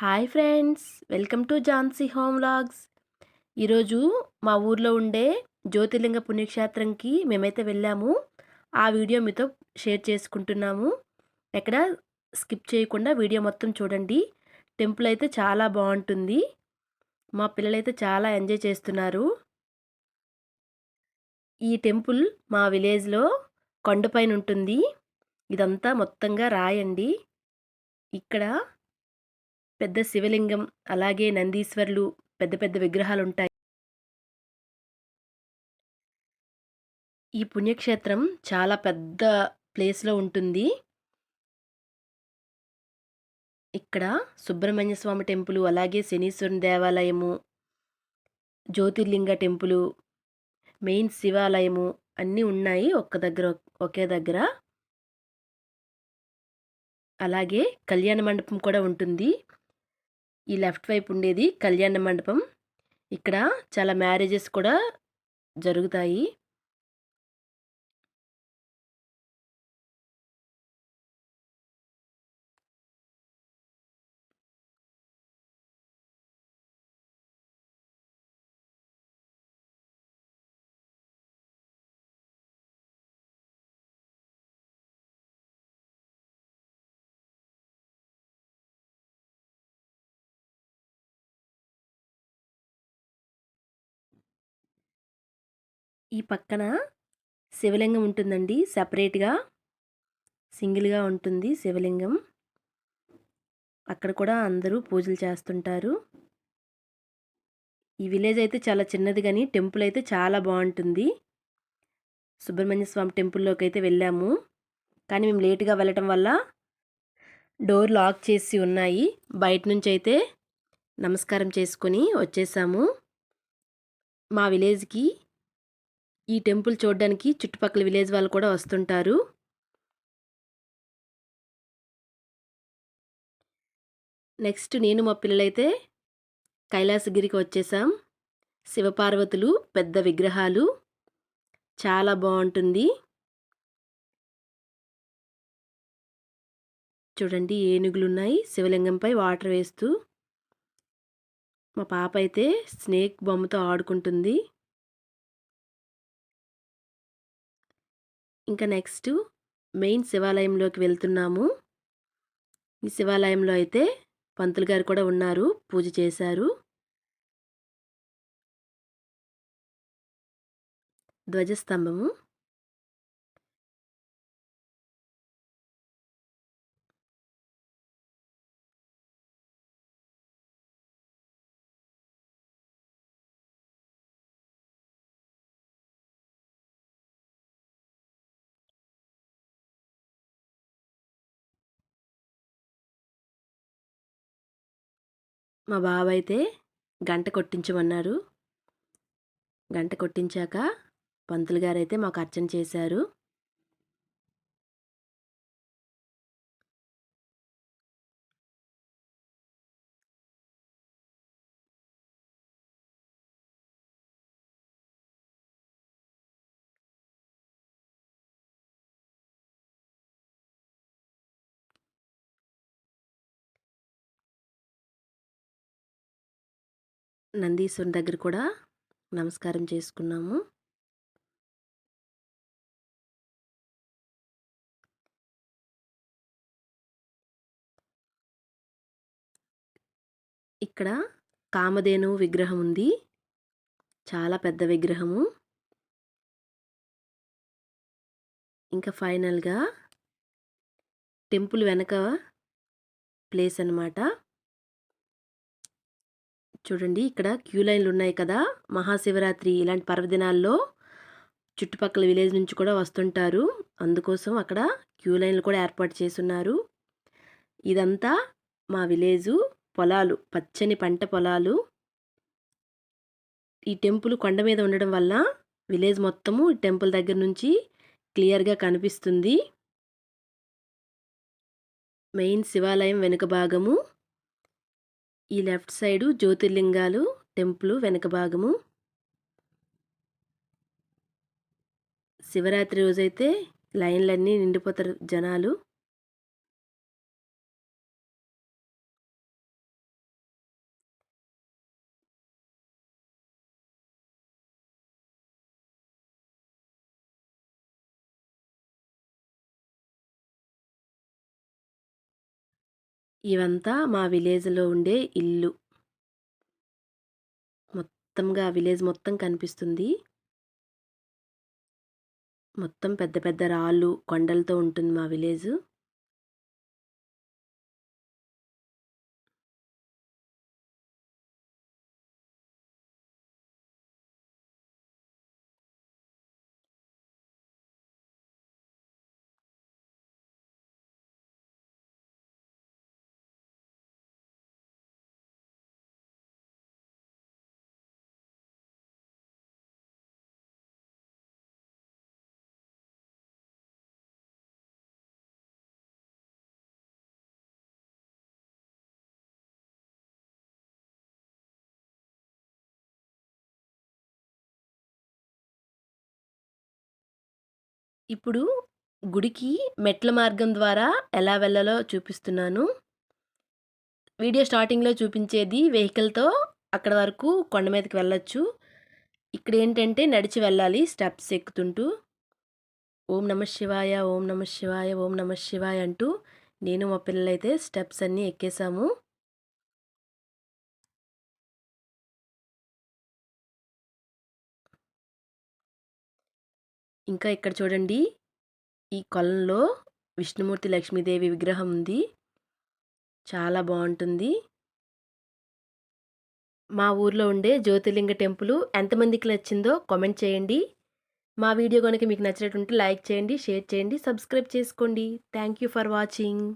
Hi friends welcome to Jhansi home vlogs. ఈరోజు మా ఊర్లో ఉండే జ్యోతిర్లింగ పుణ్యక్షేత్రంకి మేమైతే వెళ్ళాము. ఆ వీడియో మీతో షేర్ చేసుకుంటున్నాము. ఎక్కడ స్కిప్ చేయకుండా వీడియో మొత్తం చూడండి. టెంపుల్ అయితే చాలా బాగుంటుంది. మా పిల్లలైతే చాలా ఎంజాయ్ చేస్తున్నారు. ఈ టెంపుల్ మా విలేజ్లో కొండపైన ఉంటుంది. ఇదంతా మొత్తంగా రాయండి. ఇక్కడ పెద్ద శివలింగం అలాగే నందీశ్వర్లు పెద్ద పెద్ద విగ్రహాలు ఉంటాయి ఈ పుణ్యక్షేత్రం చాలా పెద్ద ప్లేస్లో ఉంటుంది. ఇక్కడ సుబ్రహ్మణ్య స్వామి టెంపుల్ అలాగే శనీశ్వరుని దేవాలయము జ్యోతిర్లింగ టెంపులు మెయిన్ శివాలయము అన్నీ ఉన్నాయి ఒక్క దగ్గర ఒకే దగ్గర. అలాగే కళ్యాణ మండపం కూడా ఉంటుంది. ఈ లెఫ్ట్ వైపు ఉండేది కళ్యాణ మండపం. ఇక్కడ చాలా మ్యారేజెస్ కూడా జరుగుతాయి. ఈ పక్కన శివలింగం ఉంటుందండి. సపరేట్గా సింగిల్గా ఉంటుంది శివలింగం. అక్కడ కూడా అందరూ పూజలు చేస్తుంటారు. ఈ విలేజ్ అయితే చాలా చిన్నది కానీ టెంపుల్ అయితే చాలా బాగుంటుంది. సుబ్రహ్మణ్య స్వామి టెంపుల్లోకి అయితే వెళ్ళాము. కానీ మేము లేట్గా వెళ్ళటం వల్ల డోర్ లాక్ చేసి ఉన్నాయి. బయట నుంచి అయితే నమస్కారం చేసుకొని వచ్చేసాము. మా విలేజ్కి ఈ టెంపుల్ చూడడానికి చుట్టుపక్కల విలేజ్ వాళ్ళు కూడా వస్తుంటారు. నెక్స్ట్ నేను మా పిల్లలైతే కైలాసగిరికి వచ్చేసాం. శివపార్వతులు పెద్ద విగ్రహాలు. చాలా బాగుంటుంది. చూడండి ఏనుగులు ఉన్నాయి శివలింగంపై వాటర్ వేస్తూ. మా పాప అయితే స్నేక్ బొమ్మతో ఆడుకుంటుంది. ఇంకా నెక్స్ట్ మెయిన్ శివాలయంలోకి వెళ్తున్నాము. ఈ శివాలయంలో అయితే పంతులు గారు కూడా ఉన్నారు పూజ చేశారు. ధ్వజస్తంభము. మా బావ అయితే గంట కొట్టించమన్నారు. గంట కొట్టించాక పంతులు గారు అయితే మాకు అర్చన చేశారు. నందీశ్వరుని దగ్గర కూడా నమస్కారం చేసుకున్నాము. ఇక్కడ కామధేను విగ్రహం ఉంది. చాలా పెద్ద విగ్రహము. ఇంకా ఫైనల్గా టెంపుల్ వెనక ప్లేస్ అనమాట చూడండి ఇక్కడ క్యూ లైన్లు ఉన్నాయి కదా. మహాశివరాత్రి ఇలాంటి పర్వదినాల్లో చుట్టుపక్కల విలేజ్ నుంచి కూడా వస్తుంటారు. అందుకోసం అక్కడ క్యూ లైన్లు కూడా ఏర్పాటు చేస్తున్నారు. ఇదంతా మా విలేజు పొలాలు పచ్చని పంట పొలాలు. ఈ టెంపుల్ కొండ మీద ఉండడం వల్ల విలేజ్ మొత్తము టెంపుల్ దగ్గర నుంచి క్లియర్గా కనిపిస్తుంది. మెయిన్ శివాలయం వెనుక భాగము. ఈ లెఫ్ట్ సైడు జ్యోతిర్లింగాలు టెంపుల్ వెనక భాగము. శివరాత్రి రోజైతే లైన్లన్నీ నిండిపోతారు జనాలు. ఇవంతా మా విలేజ్‌లో ఉండే ఇల్లు. మొత్తంగా విలేజ్ మొత్తం కనిపిస్తుంది. మొత్తం పెద్ద పెద్ద రాళ్ళు, కొండలతో ఉంటుంది మా విలేజు. ఇప్పుడు గుడికి మెట్ల మార్గం ద్వారా ఎలా వెళ్ళాలో చూపిస్తున్నాను. వీడియో స్టార్టింగ్‌లో చూపించేది వెహికల్‌తో అక్కడ వరకు కొండ మీదకి వెళ్ళొచ్చు. ఇక్కడ ఏంటంటే నడిచి వెళ్ళాలి స్టెప్స్ ఎక్కుతుంటూ. ఓం నమ శివాయ, ఓం నమ శివాయ, ఓం నమ శివాయ అంటూ నేను మా పిల్లలైతే స్టెప్స్ అన్నీ ఎక్కేసాము. ఇంకా ఇక్కడ చూడండి. ఈ కొలంలో విష్ణుమూర్తి, లక్ష్మీదేవి విగ్రహం ఉంది. చాలా బాగుంటుంది మా ఊర్లో ఉండే జ్యోతిర్లింగ టెంపుల్ ఎంతమందికి నచ్చిందో కామెంట్ చేయండి. మా వీడియో కనుక మీకు నచ్చినట్టుంటే లైక్ చేయండి, షేర్ చేయండి, సబ్స్క్రైబ్ చేసుకోండి. Thank you for watching.